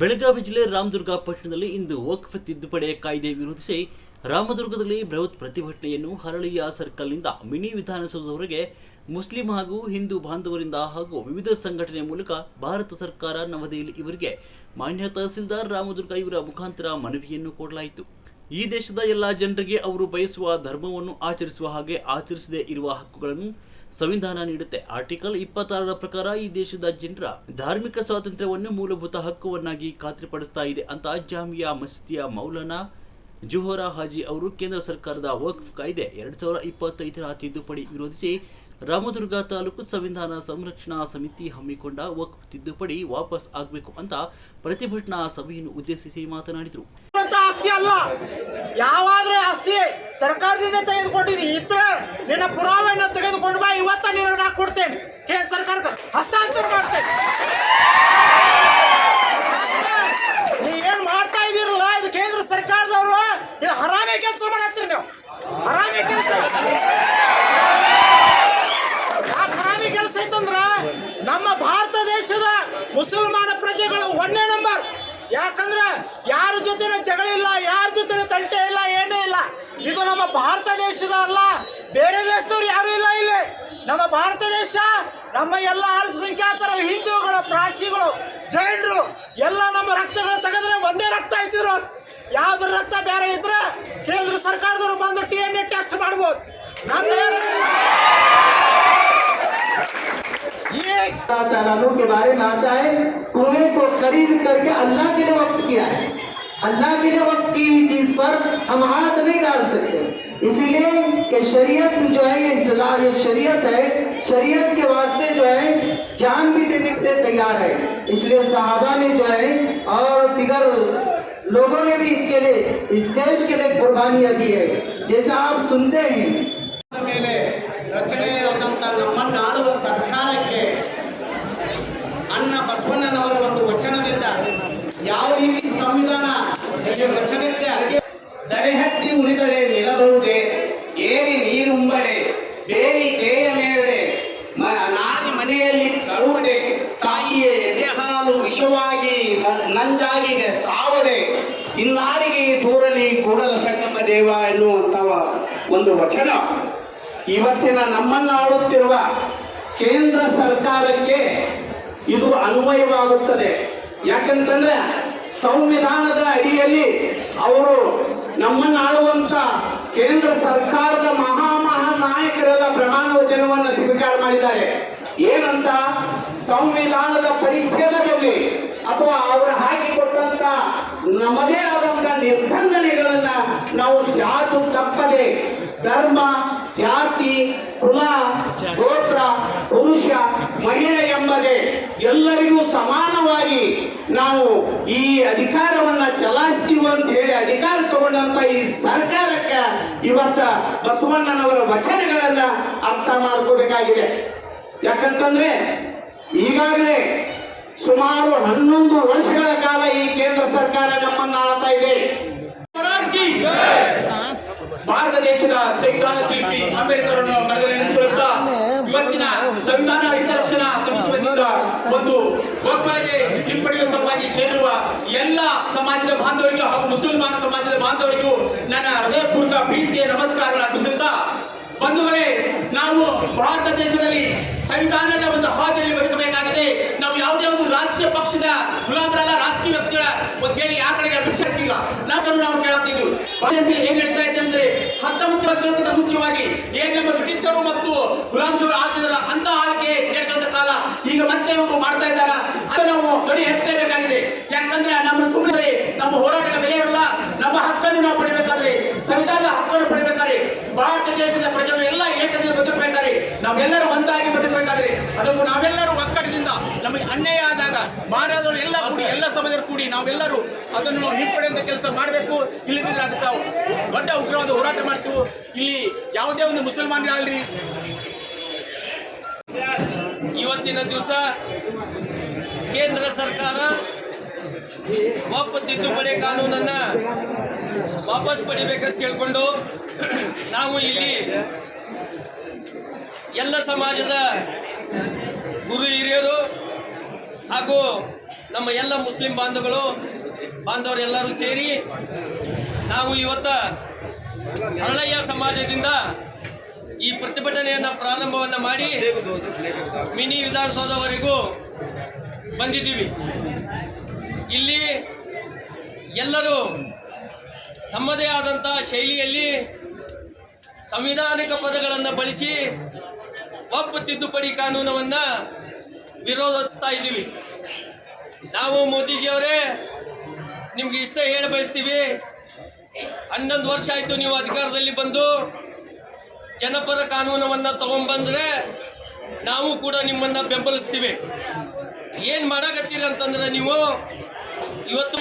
ಬೆಳಗಾವಿ ಜಿಲ್ಲೆ ರಾಮದುರ್ಗ ಪಟ್ಟಣದಲ್ಲಿ ಇಂದು ವಕ್ಫ್ ತಿದ್ದುಪಡಿ ಕಾಯ್ದೆ ವಿರೋಧಿಸಿ ರಾಮದುರ್ಗದಲ್ಲಿ ಬೃಹತ್ ಪ್ರತಿಭಟನೆಯನ್ನು ಹರಳಿಯ ಸರ್ಕಲ್ನಿಂದ ಮಿನಿ ವಿಧಾನಸೌಧದವರೆಗೆ ಮುಸ್ಲಿಂ ಹಾಗೂ ಹಿಂದೂ ಬಾಂಧವರಿಂದ ಹಾಗೂ ವಿವಿಧ ಸಂಘಟನೆಯ ಮೂಲಕ ಭಾರತ ಸರ್ಕಾರ ನವದೆಹಲಿ ಇವರಿಗೆ ಮಾನ್ಯ ತಹಸೀಲ್ದಾರ್ ರಾಮದುರ್ಗ ಇವರ ಮುಖಾಂತರ ಮನವಿಯನ್ನು ಕೊಡಲಾಯಿತು ಈ ದೇಶದ ಎಲ್ಲ ಜನರಿಗೆ ಅವರು ಬಯಸುವ ಧರ್ಮವನ್ನು ಆಚರಿಸುವ ಹಾಗೆ ಆಚರಿಸದೇ ಇರುವ ಹಕ್ಕುಗಳನ್ನು ಸಂವಿಧಾನ ನೀಡುತ್ತೆ. ಆರ್ಟಿಕಲ್ ಇಪ್ಪತ್ತಾರರ ಪ್ರಕಾರ ಈ ದೇಶದ ಜನರ ಧಾರ್ಮಿಕ ಸ್ವಾತಂತ್ರ್ಯವನ್ನು ಮೂಲಭೂತ ಹಕ್ಕುವನ್ನಾಗಿ ಖಾತ್ರಿಪಡಿಸ್ತಾ ಇದೆ ಅಂತ ಜಾಮಿಯಾ ಮಸೀದಿಯ ಮೌಲಾನಾ ಜುಹೋರಾ ಹಾಜಿ ಅವರು ಕೇಂದ್ರ ಸರ್ಕಾರದ ವಕ್ಫ್ ಕಾಯ್ದೆ ಎರಡ್ ಸಾವಿರದ ಇಪ್ಪತ್ತೈದರ ತಿದ್ದುಪಡಿ ವಿರೋಧಿಸಿ ರಾಮದುರ್ಗ ತಾಲೂಕು ಸಂವಿಧಾನ ಸಂರಕ್ಷಣಾ ಸಮಿತಿ ಹಮ್ಮಿಕೊಂಡ ವಕ್ಫ್ ತಿದ್ದುಪಡಿ ವಾಪಸ್ ಆಗಬೇಕು ಅಂತ ಪ್ರತಿಭಟನಾ ಸಭೆಯನ್ನು ಉದ್ದೇಶಿಸಿ ಮಾತನಾಡಿದರು. ಅಲ್ಲ. ಯಾವಾದ್ರೆ ಆಸ್ತಿ ಸರ್ಕಾರದಿಂದ ತೆಗೆದುಕೊಂಡಿದ್ದೀನಿ. ಇದ್ರೆ ನಿನ್ನ ಪುರಾವೆಯನ್ನ ತೆಗೆದುಕೊಂಡು ಬಾ, ಇವತ್ತ ನೀನು ನಾ ಕೊಡ್ತೇನೆ. ಕೇಂದ್ರ ಸರ್ಕಾರಕ್ಕೆ ಹಸ್ತಾಂತರ ಮಾಡ್ತೇನೆ. ನೀವೇನ್ ಮಾಡ್ತಾ ಇದೀರಲ್ಲ ಇದು ಕೇಂದ್ರ ಸರ್ಕಾರದವರು. ಇದು ಹರಾಮಿ ಕೆಲಸ ಮಾಡತ್ತೀರಿ ನೀವು. ಹರಾಮಿ ಕೆಲಸ. ಯಾಕೆ ಹರಾಮಿ ಕೆಲಸ ಐತಂದ್ರ, ನಮ್ಮ ಭಾರತ ದೇಶದ ಮುಸಲ್ಮಾನ ಪ್ರಜೆಗಳು ಒಂದೇ ನಂಬರ್ ಯಾಕಂದ್ರೆ ಯಾರ ಜೊತೆನ ಜಗಳ ಇಲ್ಲ ಯಾರ ಜೊತೆನ ತಂಟೆ ಇಲ್ಲ ಏನೇ ಇಲ್ಲ ಇದು ನಮ್ಮ ಭಾರತ ದೇಶದ ಅಲ್ಲ ಬೇರೆ ದೇಶದವ್ರು ಯಾರು ಇಲ್ಲ ಇಲ್ಲಿ ನಮ್ಮ ಭಾರತ ದೇಶ ನಮ್ಮ ಎಲ್ಲ ಅಲ್ಪಸಂಖ್ಯಾತರು ಹಿಂದೂಗಳು ಪ್ರಾಚಿಗಳು ಜೈನರು ಎಲ್ಲ ನಮ್ಮ ರಕ್ತಗಳು ತೆಗೆದ್ರೆ ಒಂದೇ ರಕ್ತ ಐತಿದ್ರು ಯಾವ್ದ್ರ ರಕ್ತ ಬೇರೆ ಇದ್ರೆ ಕೇಂದ್ರ ಸರ್ಕಾರದವರು ಬಂದು ಟಿ ಎನ್ ಎ ಟೆಸ್ಟ್ ಮಾಡ್ಬೋದು ನಂದು ಈ अल्लाह ताला के बारे में आता है कुएं को खरीद करके अल्लाह के लिए वक्त किया है अल्लाह के लिए वक्त की हुई चीज पर हम हाथ नहीं डाल सकते इसीलिए कि शरीयत जो है ये सलाह ये शरीयत है शरीयत के वास्ते जो है जान भी देने के लिए तैयार है इसलिए सहाबा ने जो है और दिगर लोगों ने भी इसके लिए इस देश के लिए कुर्बानियां दी है जैसा आप सुनते हैं ಮೇಲೆ ರಚನೆಯಾದಂಥ ನಮ್ಮನ್ನು ಆಳುವ ಸರ್ಕಾರಕ್ಕೆ ವಚನಕ್ಕೆ ದರೆಹತ್ತಿ ಉಳಿದಳೆ ನಿಲ್ಲಬಹುದೇ ಏರಿ ನೀರುಂಬಡೆ ಬೇಲಿ ಕೇಯ ಮೇಳೆ ನಾರಿ ಮನೆಯಲ್ಲಿ ಕರುಡೆ ತಾಯಿಯೇ ಎದೆ ಹಾಲು ವಿಷವಾಗಿ ನಂಜಾಗಿ ಸಾವಡೆ ಇನ್ನಾರಿಗೆ ದೂರಲಿ ಕೂಡಲ ಸಂಗಮ ದೇವ ಎನ್ನುವಂತ ಒಂದು ವಚನ. ಇವತ್ತಿನ ನಮ್ಮನ್ನು ಆಳುತ್ತಿರುವ ಕೇಂದ್ರ ಸರ್ಕಾರಕ್ಕೆ ಇದು ಅನ್ವಯವಾಗುತ್ತದೆ. ಯಾಕಂತಂದ್ರೆ ಸಂವಿಧಾನದ ಅಡಿಯಲ್ಲಿ ಅವರು ನಮ್ಮನ್ನ ಆಳುವಂತ ಕೇಂದ್ರ ಸರ್ಕಾರದ ಮಹಾ ಮಹಾ ನಾಯಕರೆಲ್ಲ ಪ್ರಮಾಣ ವಚನವನ್ನು ಸ್ವೀಕಾರ ಮಾಡಿದ್ದಾರೆ. ಏನಂತ? ಸಂವಿಧಾನದ ಪರಿಚ್ಛೇದದಲ್ಲಿ ಅಥವಾ ಅವರು ಹಾಕಿಕೊಟ್ಟಂತ ನಮ್ಮದೇ ಆದಂತ ನಿರ್ಬಂಧನೆಗಳನ್ನ ನಾವು ಜಾತು ತಪ್ಪದೆ ಧರ್ಮ, ಜಾತಿ, ಕುಲ, ಗೋತ್ರ, ಪುರುಷ ಮಹಿಳೆ ಎಂಬುದೇ ಎಲ್ಲರಿಗೂ ಸಮಾನವಾಗಿ ನಾವು ಈ ಅಧಿಕಾರವನ್ನ ಚಲಾಯಿಸ್ತೀವಿ ಅಂತ ಹೇಳಿ ಅಧಿಕಾರ ತಗೊಂಡಂತ ಈ ಸರ್ಕಾರಕ್ಕೆ ಇವತ್ತ ಬಸವಣ್ಣನವರ ವಚನಗಳನ್ನ ಅರ್ಥ ಮಾಡ್ಕೋಬೇಕಾಗಿದೆ. ಯಾಕಂತಂದ್ರೆ ಈಗಾಗಲೇ ಸುಮಾರು ಹನ್ನೊಂದು ವರ್ಷಗಳ ಕಾಲ ಈ ಕೇಂದ್ರ ಸರ್ಕಾರ ನಮ್ಮನ್ನ ಆಳ್ತಾ ಇದೆ. ಭಾರತ ದೇಶದ ಸಂವಿಧಾನ ಶಿಲ್ಪಿ ಅಂಬೇಡ್ಕರ್ ಇವತ್ತಿನ ಸಂವಿಧಾನ ಹಿತರಕ್ಷಣಾ ಸಮಿತಿ ವತಿಯಿಂದ ಒಂದು ಒಪ್ಪಾದೆ ಹಿಂಪಡೆಯುವ ಸಲುವಾಗಿ ಸೇರುವ ಎಲ್ಲ ಸಮಾಜದ ಬಾಂಧವರಿಗೂ ಹಾಗೂ ಮುಸಲ್ಮಾನ ಸಮಾಜದ ಬಾಂಧವರಿಗೂ ನನ್ನ ಹೃದಯಪೂರ್ವಕ ಪ್ರೀತಿಯ ನಮಸ್ಕಾರ ಅರ್ಪಿಸುತ್ತಾ ಬಂಧುಗಳೇ, ನಾವು ಭಾರತ ದೇಶದಲ್ಲಿ ಸಂವಿಧಾನದ ಒಂದು ಹಾದಿಯಲ್ಲಿ ಬದುಕಬೇಕಾಗಿದೆ. ಪಕ್ಷದ ಗುಲಾಮರಲ್ಲ ರಾಜಕೀಯ ವ್ಯಕ್ತಿಗಳ ಕೇಳಿ ಆ ಕಡೆಗೆ ಅಪೇಕ್ಷೆ ಆಗ್ತಿಲ್ಲ ನಾವು ನಾವು ಭಾರತದಲ್ಲಿ ಏನ್ ನಡೀತಾ ಇತ್ತು ಅಂದ್ರೆ ಹತ್ತೊಂಬತ್ತು ವರ್ಷಕ್ಕಿಂತ ಮುಖ್ಯವಾಗಿ ಏನ್ ನಮ್ಮ ಬ್ರಿಟಿಷರು ಮತ್ತು ಗುಲಾಮರು ಆಗ್ತಿದ್ರಲ್ಲ ಅಂತ ಆಳ್ಕೆ ನಡೆದಂತ ಕಾಲ ಈಗ ಮತ್ತೆ ಇವರು ಮಾಡ್ತಾ ಇದ್ದಾರ? ಅದು ನಾವು ಗಡಿ ಎತ್ತಲೇಬೇಕಾಗಿದೆ. ಯಾಕಂದ್ರೆ ನಮ್ಮ ಸುಮ್ಮನೆ ನಮ್ಮ ಹೋರಾಟದ ಬೆಲೆ ಇರಲ್ಲ. ನಮ್ಮ ಹಕ್ಕನ್ನು ನಾವು ಪಡಿಬೇಕಾದ್ರೆ, ಸಂವಿಧಾನದ ಹಕ್ಕನ್ನು ಪಡಿಬೇಕಾದ್ರೆ ಭಾರತ ದೇಶದ ಪ್ರಜೆಗಳು ಎಲ್ಲ ಏಕದಿಂದ ಬದುಕಬೇಕಾದ್ರೆ ನಾವೆಲ್ಲರೂ ಒಂದಾಗಿ ಬದುಕಬೇಕಾದ್ರೆ ಅದಕ್ಕೂ ನಾವೆಲ್ಲರೂ ಒಕ್ಕಡದಿಂದ ನಮಗೆ ಅನ್ಯಾಯ ಆದಾಗ ಮಹಾರಾಜರು ಎಲ್ಲ ಕೂಡಿ, ಎಲ್ಲ ಸಮಾಜರು ಕೂಡಿ ನಾವೆಲ್ಲರೂ ಅದನ್ನು ಹಿಂಪಡೆಯುವಂತ ಕೆಲಸ ಮಾಡಬೇಕು. ಇಲ್ಲದಿದ್ರೆ ಅದಕ್ಕೆ ದೊಡ್ಡ ಉಗ್ರವಾದ ಹೋರಾಟ ಮಾಡ್ತೀವಿ. ಇಲ್ಲಿ ಯಾವುದೇ ಒಂದು ಮುಸಲ್ಮಾನರಾಗಲಿ. ಇವತ್ತಿನ ದಿವಸ ಕೇಂದ್ರ ಸರ್ಕಾರ ವಾಪಸ್ ತಿದ್ದುಪಡಿ ಕಾನೂನನ್ನ ವಾಪಸ್ ಪಡಿಬೇಕಂತ ಕೇಳಿಕೊಂಡು ನಾವು ಇಲ್ಲಿ ಎಲ್ಲ ಸಮಾಜದ ಗುರು ಹಿರಿಯರು ಹಾಗೂ ನಮ್ಮ ಎಲ್ಲ ಮುಸ್ಲಿಂ ಬಾಂಧವರು ಬಾಂಧವರೆಲ್ಲರೂ ಸೇರಿ ನಾವು ಇವತ್ತ ಹರಳಯ್ಯ ಸಮಾಜದಿಂದ ಈ ಪ್ರತಿಭಟನೆಯನ್ನು ಪ್ರಾರಂಭವನ್ನು ಮಾಡಿ ಮಿನಿ ವಿಧಾನಸೌಧವರೆಗೂ ಬಂದಿದ್ದೀವಿ. ಇಲ್ಲಿ ಎಲ್ಲರೂ ತಮ್ಮದೇ ಆದಂಥ ಶೈಲಿಯಲ್ಲಿ ಸಂವಿಧಾನಿಕ ಪದಗಳನ್ನು ಬಳಸಿ ಒಪ್ಪು ತಿದ್ದುಪಡಿ ಕಾನೂನವನ್ನ ವಿರೋಧಿಸ್ತಾ ಇದ್ದೀವಿ. ನಾವು ಮೋದಿಜಿಯವರೇ ನಿಮ್ಗೆ ಇಷ್ಟ ಹೇಳ ಬಯಸ್ತೀವಿ. ಹನ್ನೊಂದು ವರ್ಷ ಆಯಿತು ನೀವು ಅಧಿಕಾರದಲ್ಲಿ ಬಂದು ಜನಪರ ಕಾನೂನವನ್ನು ತಗೊಂಡ್ಬಂದ್ರೆ ನಾವು ಕೂಡ ನಿಮ್ಮನ್ನು ಬೆಂಬಲಿಸ್ತೀವಿ. ಏನು ಮಾಡಕತ್ತೀರ ಅಂತಂದ್ರೆ ನೀವು ಇವತ್ತು